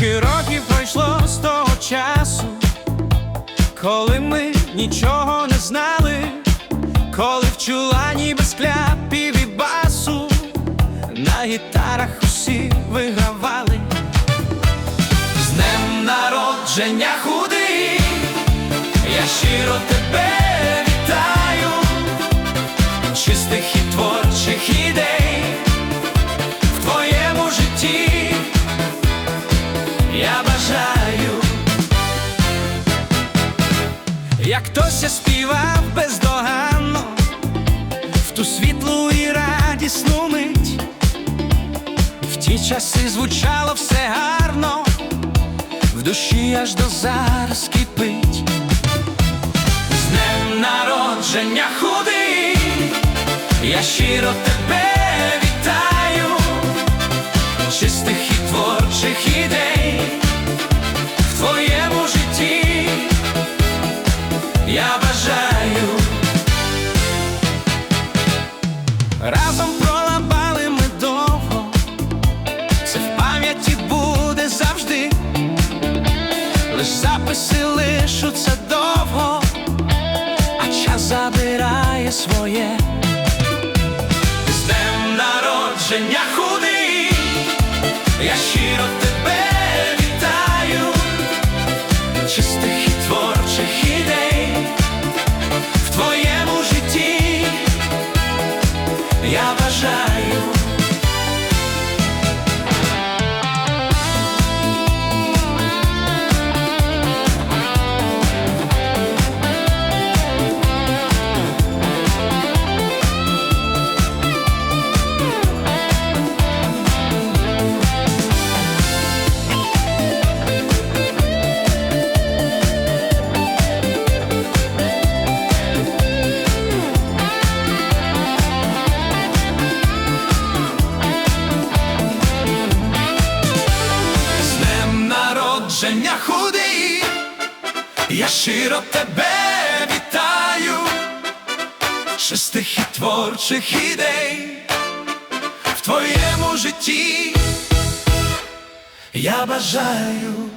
Скільки років пройшло з того часу, коли ми нічого не знали, коли в чулані без кляпів і басу на гітарах усі вигравали. З днем народження худий, я щиро тебе я бажаю, як хтось співав бездоганно в ту світлу і радісну мить, в ті часи звучало все гарно, в душі аж до зараз кипить. З днем народження худий, я щиро тебе вітаю творчих ідей в твоєму житті я бажаю. Разом пролабали ми довго, це в пам'яті буде завжди, лиш записи лишуться довго, а час забирає своє. З днем народження я щиро тебе народження худий, я щиро тебе вітаю, шестих і творчих ідей в твоєму житті я бажаю.